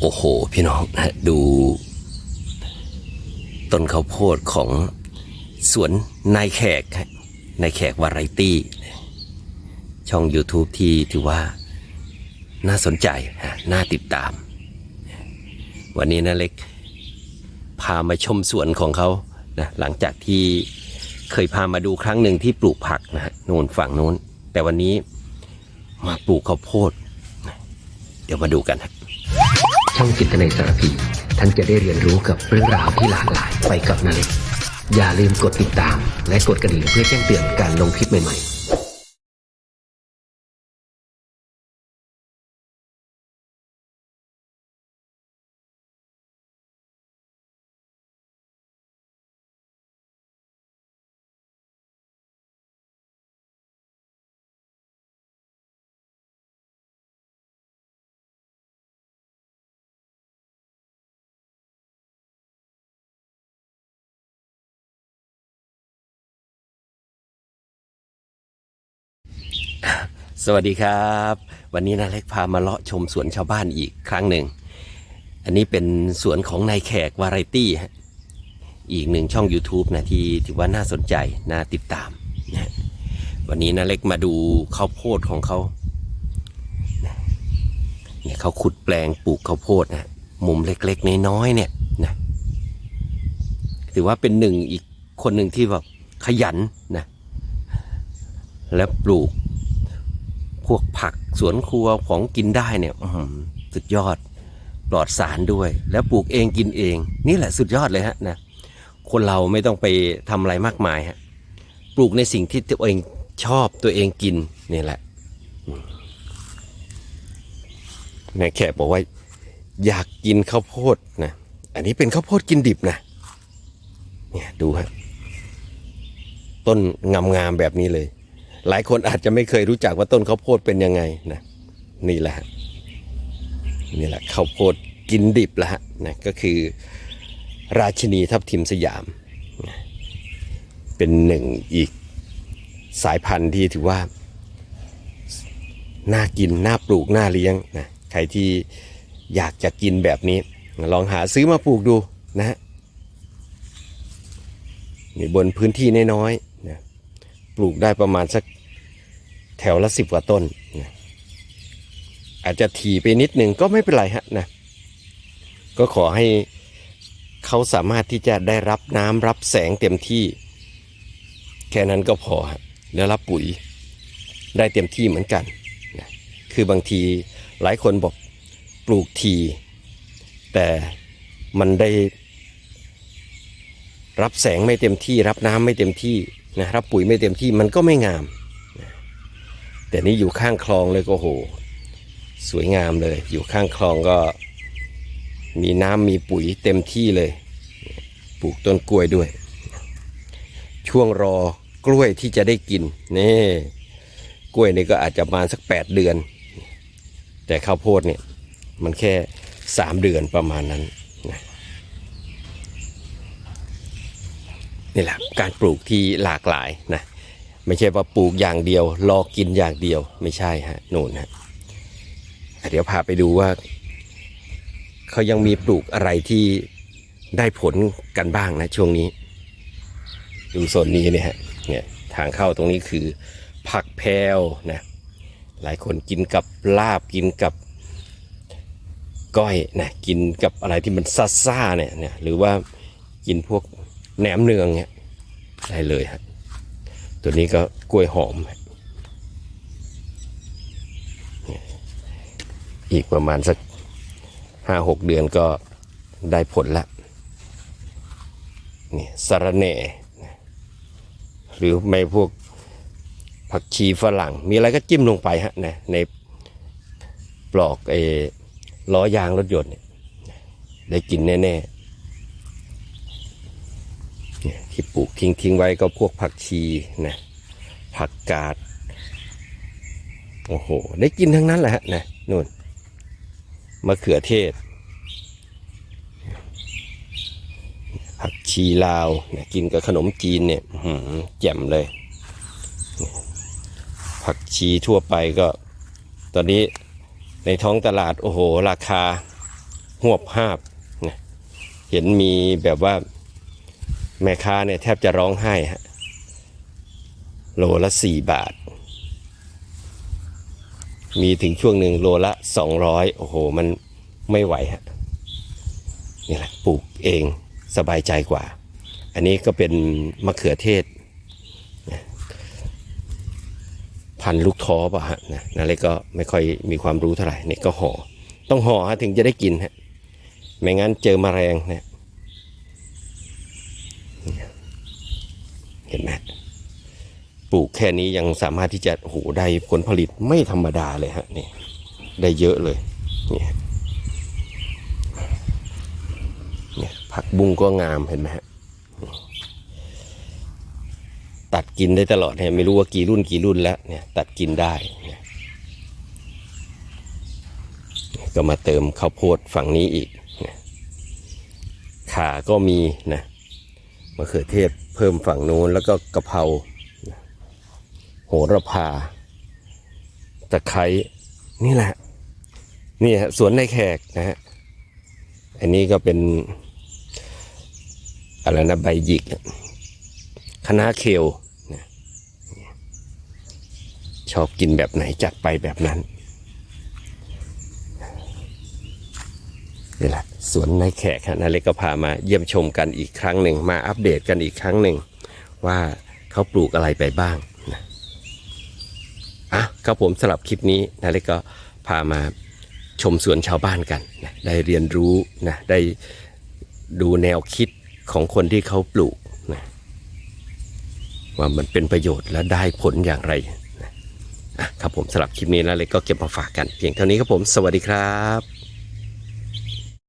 โอ้โห พี่น้องนะดู ต้นข้าวโพดของสวนนายแขกนายแขกวาไรตี้ ช่อง YouTube ที่ถือว่าน่าสนใจ น่าติดตาม วันนี้นะเล็ก พามาชมสวนของเขานะหลังจากที่เคยพามาดูครั้งหนึ่งที่ปลูกผักนะฮะโน่นฝั่งโน้น แต่วันนี้มาปลูกข้าวโพด เดี๋ยวมาดูกันฮะ ช่องจิตนยสารพี ท่านจะได้เรียนรู้กับเรื่องราวที่หลากหลายไปกับนาเล็กอย่าลืมกดติดตาม และกดกระดิ่งเพื่อแจ้งเตือนการลงคลิปใหม่ๆ สวัสดีครับ วันนี้นาเล็กพามาเลาะชมสวนชาวบ้านอีกครั้งหนึ่ง อันนี้เป็นสวนของนายแขกวาไรตี้อีกหนึ่งช่อง YouTube นะที่ถือว่าน่าสนใจ น่าติดตามนะวันนี้นาเล็กมาดูข้าวโพดของเขาเนี่ยเขาขุดแปลงปลูกข้าวโพดนะมุมเล็กๆน้อยๆเนี่ยนะถือว่าเป็นหนึ่งอีกคนหนึ่งที่แบบขยันนะและปลูก พวกผักสวนครัวของกินได้เนี่ยสุดยอดปลอดสารด้วย แล้วปลูกเองกินเอง นี่แหละสุดยอดเลยฮะนะคนเราไม่ต้องไปทำอะไรมากมายฮะปลูกในสิ่งที่ตัวเองชอบตัวเองกินนี่แหละอืมแม่แขกบอกว่า อยากกินข้าวโพดนะอันนี้เป็นข้าวโพดกินดิบนะเนี่ยดูฮะต้นงามๆแบบนี้เลย หลายคนอาจจะไม่เคยรู้จักว่าต้นข้าวโพดเป็นยังไงนะนี่แหละนี่แหละข้าวโพดกินดิบละฮะนะก็คือราชินีทับทิมสยาม เป็นหนึ่งอีกสายพันธุ์ที่ถือว่า น่ากิน น่าปลูก น่าเลี้ยงนะใครที่อยากจะกินแบบนี้ ลองหาซื้อมาปลูกดูนะฮะนี่บนพื้นที่น้อยๆ ปลูกได้ประมาณสักแถวละสิบกว่าต้นนะอาจจะถี่ไปนิดนึงก็ไม่เป็นไรฮะนะก็ขอให้เขาสามารถที่จะได้รับน้ำรับแสงเต็มที่ แค่นั้นก็พอแล้วรับปุ๋ยได้เต็มที่เหมือนกันนะคือบางทีหลายคนบอกปลูกที แต่มันได้รับแสงไม่เต็มที่ รับน้ำไม่เต็มที่ นะรับปุ๋ยไม่เต็มที่มันก็ไม่งาม แต่นี่อยู่ข้างคลองเลยก็โห สวยงามเลย อยู่ข้างคลองก็ มีน้ำมีปุ๋ยเต็มที่เลย ปลูกต้นกล้วยด้วย ช่วงรอกล้วยที่จะได้กินนี่กล้วยนี่ก็อาจจะมาสักแปดเดือน แต่ข้าวโพดเนี่ยมันแค่สามเดือนประมาณนั้นนี่ี่แหละการปลูกที่หลากหลายนะไม่ใช่ว่าปลูกอย่างเดียว รอกินอย่างเดียวไม่ใช่ฮะนู่นฮะเดี๋ยวพาไปดูว่า เขายังมีปลูกอะไรที่ได้ผลกันบ้างนะช่วงนี้ ดูโซนนี้เนี่ยฮะเนี่ยทางเข้าตรงนี้คือ ผักแพรวนะหลายคนกินกับลาบกินกับก้อยนะกินกับอะไรที่มันซ่าๆเนี่ยเนี่ยหรือว่ากินพวก แหนมเนืองเนี่ยได้เลยฮะตัวนี้ก็กล้วยหอม อีกประมาณสักห้าหกเดือนก็ได้ผลละนี่สะระแหน่ หรือไม่พวกผักชีฝรั่ง มีอะไรก็จิ้มลงไปฮะนะในปลอกไอ้ล้อยางรถยนต์เนี่ยได้กินแน่ ๆ เนี่ยที่ปลูกทิ้งทิ้งไว้ก็พวกผักชีนะผักกาด โอ้โห ได้กินทั้งนั้นแหละฮะนะนู่นมะเขือเทศ ผักชีลาวนะกินกับขนมจีนเนี่ยหือแจ่มเลย ผักชีทั่วไปก็ ตอนนี้ในท้องตลาด โอ้โห ราคาหวบหาบนะเห็นมีแบบว่า แม่ค้าเนี่ยแทบจะร้องไห้ฮะโลละสี่บาท มีถึงช่วงหนึ่งโลละสองร้อยโอ้โห มันไม่ไหวฮะนี่แหละปลูกเองสบายใจกว่า อันนี้ก็เป็นมะเขือเทศ พันลูกท้อป่ะฮะนะนั่นเลยก็ไม่ค่อยมีความรู้เท่าไหร่นี่ก็ห่อต้องห่อฮะถึงจะได้กินฮะไม่งั้นเจอมแมลงเนี่ย เห็นไหมปลูกแค่นี้ยังสามารถที่จะโหได้ผลผลิตไม่ธรรมดาเลยฮะนี่ได้เยอะเลยเนี่ยเนี่ยผักบุ้งก็งามเห็นไหมฮะตัดกินได้ตลอดเนี่ยไม่รู้ว่ากี่รุ่นกี่รุ่นแล้วเนี่ยตัดกินได้เนี่ยก็มาเติมข้าวโพดฝั่งนี้อีกเนี่ยขาก็มีนะ มะเขือเทศเพิ่มฝั่งโน้น แล้วก็กะเพราโหระพาตะไคร้นี่แหละนี่ฮะสวนในแขกนะฮะอันนี้ก็เป็นอะไรนะใบหยิกคณะเคลนะชอบกินแบบไหนจัดไปแบบนั้น นี่แหละสวนในแขกฮะนาเล็กก็พามาเยี่ยมชมกันอีกครั้งหนึ่งมาอัปเดตกันอีกครั้งหนึ่งว่าเขาปลูกอะไรไปบ้างนะอะครับผมสำหรับคลิปนี้นาเล็กก็พามาชมสวนชาวบ้านกันนะได้เรียนรู้นะได้ดูแนวคิดของคนที่เขาปลูกนะว่ามันเป็นประโยชน์และได้ผลอย่างไรนะครับผมสำหรับคลิปนี้นาเล็กก็เก็บมาฝากกัน เพียงเท่านี้ครับผม สวัสดีครับ